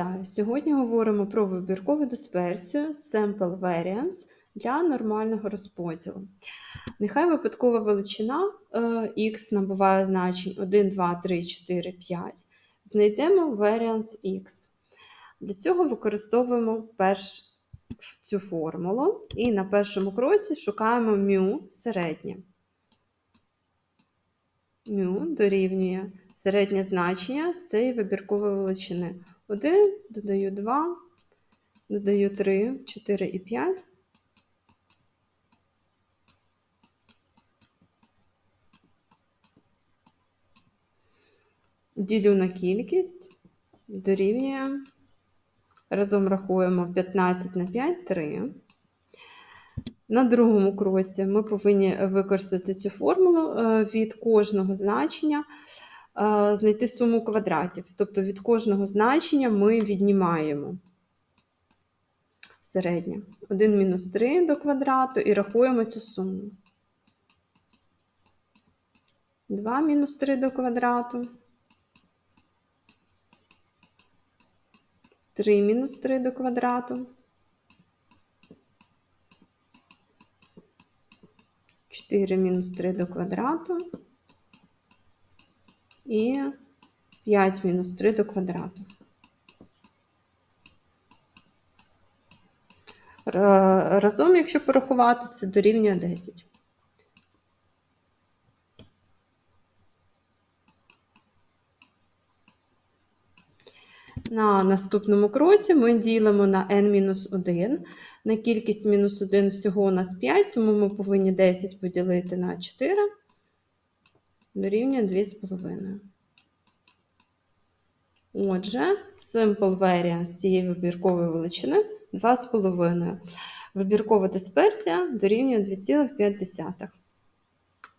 Так, Сьогодні говоримо про вибіркову дисперсію Sample Variance для нормального розподілу. Нехай випадкова величина е, x набуває значень 1, 2, 3, 4, 5. Знайдемо variance x. Для цього використовуємо перш цю формулу і на першому кроці шукаємо μ середнє. Μ дорівнює середнє значення цієї вибіркової величини. 1, додаю 2, додаю 3, 4 і 5. Ділю на кількість, дорівнює, разом рахуємо 15 на 5, 3. На другому кроці ми повинні використати цю формулу е, від кожного значення е, знайти суму квадратів. Тобто від кожного значення ми віднімаємо середнє. 1 мінус 3 до квадрату і рахуємо цю суму. 2 мінус 3 до квадрату. 3 мінус 3 до квадрату. 4 мінус 3 до квадрату. І 5 мінус 3 до квадрату. Разом, якщо порахувати, це дорівнює 10. На наступному кроці ми ділимо на n-1. На кількість мінус 1 всього у нас 5, тому ми повинні 10 поділити на 4, дорівнює 2,5. Отже, simple variance цієї вибіркової величини 2,5. Вибіркова дисперсія дорівнює 2,5.